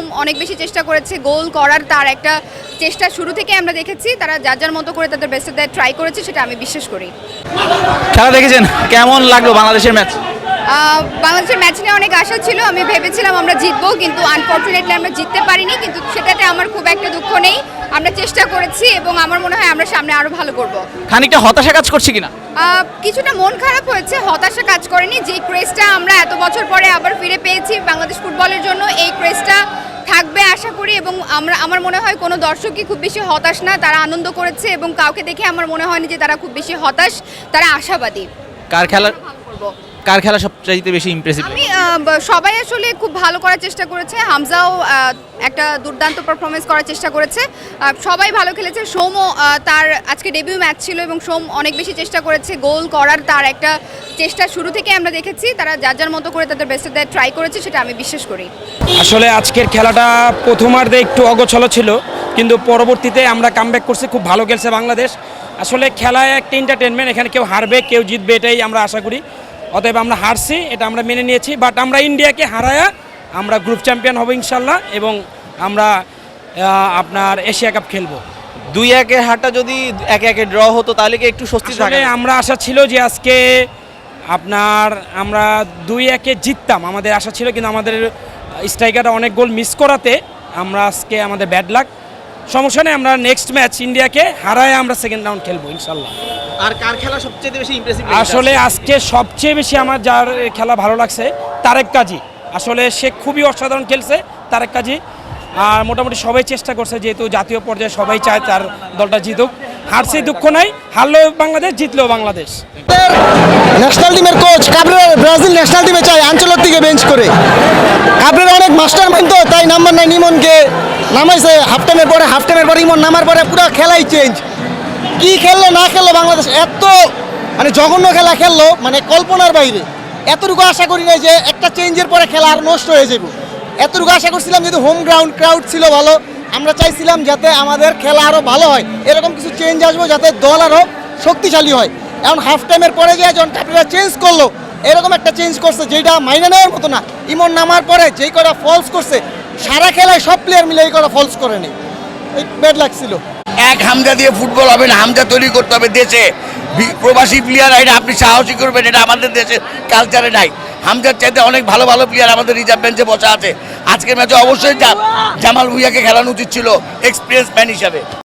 সোম অনেক বেশি চেষ্টা করেছে গোল করার তার একটা চেষ্টা শুরু থেকে আমরা দেখেছি। তারা যার যার মতো করে তাদের বেস্ট দেয় ট্রাই করেছে সেটা আমি বিশ্বাস করি। খেলা দেখেছেন? কেমন লাগল বাংলাদেশের ম্যাচ বাংলাদেশের ম্যাচ নিয়ে অনেক আশা ছিল আমি ভেবেছিলাম আমরা জিতবো কিন্তু আনফর্চুনেটলি আমরা জিততে পারিনি কিন্তু সেটাতে আমার খুব একটা দুঃখ নেই। আমরা চেষ্টা করেছি এবং আমার মনে হয় আমরা সামনে আরও ভালো করব। খানিকটা হতাশা কাজ করছে কিনা? কিছুটা মন খারাপ হয়েছে হতাশা কাজ করেনি। যে ক্রেজটা আমরা এত বছর পরে আবার ফিরে পেয়েছি বাংলাদেশ ফুটবলের জন্য এই ক্রেজটা থাকবে আশা করি এবং আমরা আমার মনে হয় কোনো দর্শকই খুব বেশি হতাশ না তারা আনন্দ করেছে এবং কাউকে দেখে আমার মনে হয়নি যে তারা খুব বেশি হতাশ তারা আশাবাদী। কার খেলা? ভালো করব। কার খেলা সবচাইতে বেশি ইমপ্রেসিভ আমি সবাই আসলে খুব ভালো করার চেষ্টা করেছে। হামজাও একটা দুর্দান্ত পারফরমেন্স করার চেষ্টা করেছে। সবাই ভালো খেলেছে। সোমও তার আজকে ডেবিউ ম্যাচ ছিল এবং সোম অনেক বেশি চেষ্টা করেছে। গোল করার তার একটা চেষ্টা শুরু থেকে আমরা দেখেছি। তারা যার যার মতো করে তাদের বেস্ট দেয় ট্রাই করেছে সেটা আমি বিশ্বাস করি। আসলে আজকের খেলাটা প্রথমার্ধে একটু অগোছলো ছিল কিন্তু পরবর্তীতে আমরা কামব্যাক করছি খুব ভালো খেলছে বাংলাদেশ। আসলে খেলায় একটা এন্টারটেনমেন্ট এখানে কেউ হারবে কেউ জিতবে এটাই আমরা আশা করি। অতএব আমরা হারছি এটা আমরা মেনে নিয়েছি বাট আমরা ইন্ডিয়াকে হারায়া আমরা গ্রুপ চ্যাম্পিয়ন হব ইনশাল্লাহ এবং আমরা আপনার এশিয়া কাপ খেলব। দুই একে হারটা যদি একে একে ড্র হতো তাহলে কি একটু স্বস্তি থাকে আমরা আশা ছিল যে আজকে আপনার আমরা দুই একে জিততাম। আমাদের আশা ছিল কিন্তু আমাদের স্ট্রাইকাররা অনেক গোল মিস করাতে আমরা আজকে আমাদের ব্যাড লাক সমস্যা নেই আমরা নেক্সট ম্যাচ ইন্ডিয়াকে হারায় আমরা সেকেন্ড রাউন্ড খেলব ইনশাল্লাহ। আর কার খেলা সবচেয়ে বেশি ইমপ্রেসিভ আসলে আজকে সবচেয়ে বেশি আমার যার খেলা ভালো লাগছে তারেক কাজী। আসলে সে খুবই অসাধারণ খেলছে তারেক কাজী। আর মোটামুটি সবাই চেষ্টা করছে যেহেতু জাতীয় পর্যায়ে সবাই চায় তার দলটা জিতুক। হারছে দুঃখ নাই হারলেও বাংলাদেশ জিতলেও বাংলাদেশ। ন্যাশনাল টিমের কোচ কাবরেরা ব্রাজিল ন্যাশনাল টিমে চাই আঞ্চলিক থেকে বেঞ্চ করে। কাবরেরা অনেক মাস্টার মাইন্ড তো তাই নাম্বার নাই নিমনকে নামাইছে হাফ টাইমের পরে হাফ টাইমের পরে ইমন নামার পরে পুরো খেলাই চেঞ্জ কি খেললো, না খেললো বাংলাদেশ? এত মানে জঘন্য খেলা খেললো মানে কল্পনার বাইরে। এতটুকু আশা করি নাই যে একটা চেঞ্জের পরে খেলা আর নষ্ট হয়ে যাবে এতটুকু আশা করছিলাম যেহেতু হোম গ্রাউন্ড ক্রাউড ছিল ভালো, আমরা চাইছিলাম যাতে আমাদের খেলা আরও ভালো হয়। এরকম কিছু চেঞ্জ আসব যাতে দল আরও শক্তিশালী হয়। এখন হাফ টাইমের পরে গিয়ে যখন কাপড়া চেঞ্জ করল, এরকম একটা চেঞ্জ করছে যেটা মাইনে নেওয়ার মতো না। ইমন নামার পরে যেই কটা ফলস করছে সারা খেলায় সব প্লেয়ার মিলে এই কটা ফলস করেনি এই ব্যাড লাগছিল এক হামজা দিয়ে ফুটবল হবে না, হামজা তৈরি করতে হবে দেশে। প্রবাসী প্লেয়ার এটা আপনি সাহসী করবেন, এটা আমাদের দেশের কালচারে নাই। হামজার চাইতে অনেক ভালো ভালো প্লেয়ার আমাদের রিজার্ভ বেঞ্চে বসা আছে। আজকের ম্যাচে অবশ্যই জামাল ভুইয়াকে খেলানো উচিত ছিল এক্সপিরিয়েন্স ম্যান হিসাবে।